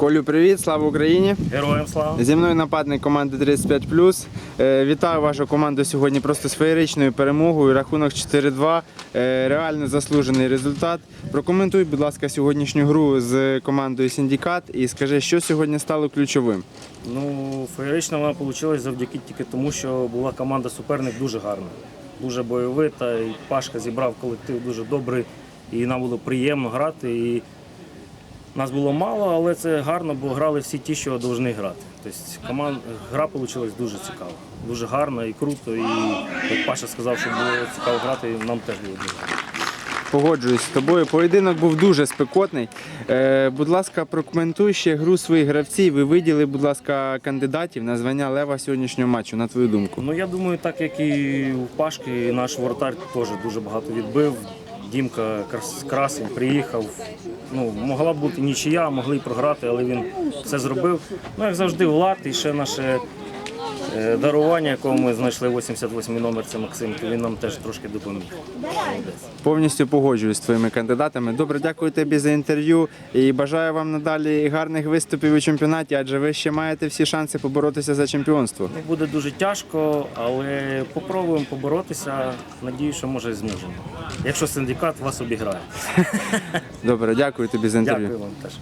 Колю, привіт, слава Україні! Героям слава! Зі мною нападник команди 35 Е, Вітаю вашу команду сьогодні просто з феєричною перемогою. Рахунок 4-2. Е, Реально заслужений результат. Прокоментуй, будь ласка, сьогоднішню гру з командою Синдикат і скажи, що сьогодні стало ключовим. Ну, феєрична вона вийшла завдяки тільки тому, що була команда суперник дуже гарна, дуже бойовита. І Пашка зібрав колектив дуже добрий, і нам було приємно грати. І нас було мало, але це гарно, бо грали всі ті, що повинні грати. Тобто команд... гра вийшла дуже цікава, дуже гарна і круто. І як Паша сказав, що було цікаво грати, і нам теж було дуже. Погоджуюсь з тобою. Поєдинок був дуже спекотний. Е, будь ласка, прокоментуй ще гру своїх гравців. Ви виділи, будь ласка, кандидатів на звання лева сьогоднішнього матчу, на твою думку. Ну я думаю, так як і у Пашки, наш воротар теж дуже багато відбив. Дімка Красень приїхав. Ну, могла бути нічия, могли й програти, але він все зробив. Ну, як завжди, Влад і ще наше дарування, якого ми знайшли 88 номер, це Максим, то він нам теж трошки допоміг. Повністю погоджуюсь з твоїми кандидатами. Добре, дякую тобі за інтерв'ю і бажаю вам надалі гарних виступів у чемпіонаті, адже ви ще маєте всі шанси поборотися за чемпіонство. Буде дуже тяжко, але попробуємо поборотися. Надію, що може зможемо. Якщо синдикат вас обіграє. Добре, дякую тобі за інтерв'ю. Дякую вам теж.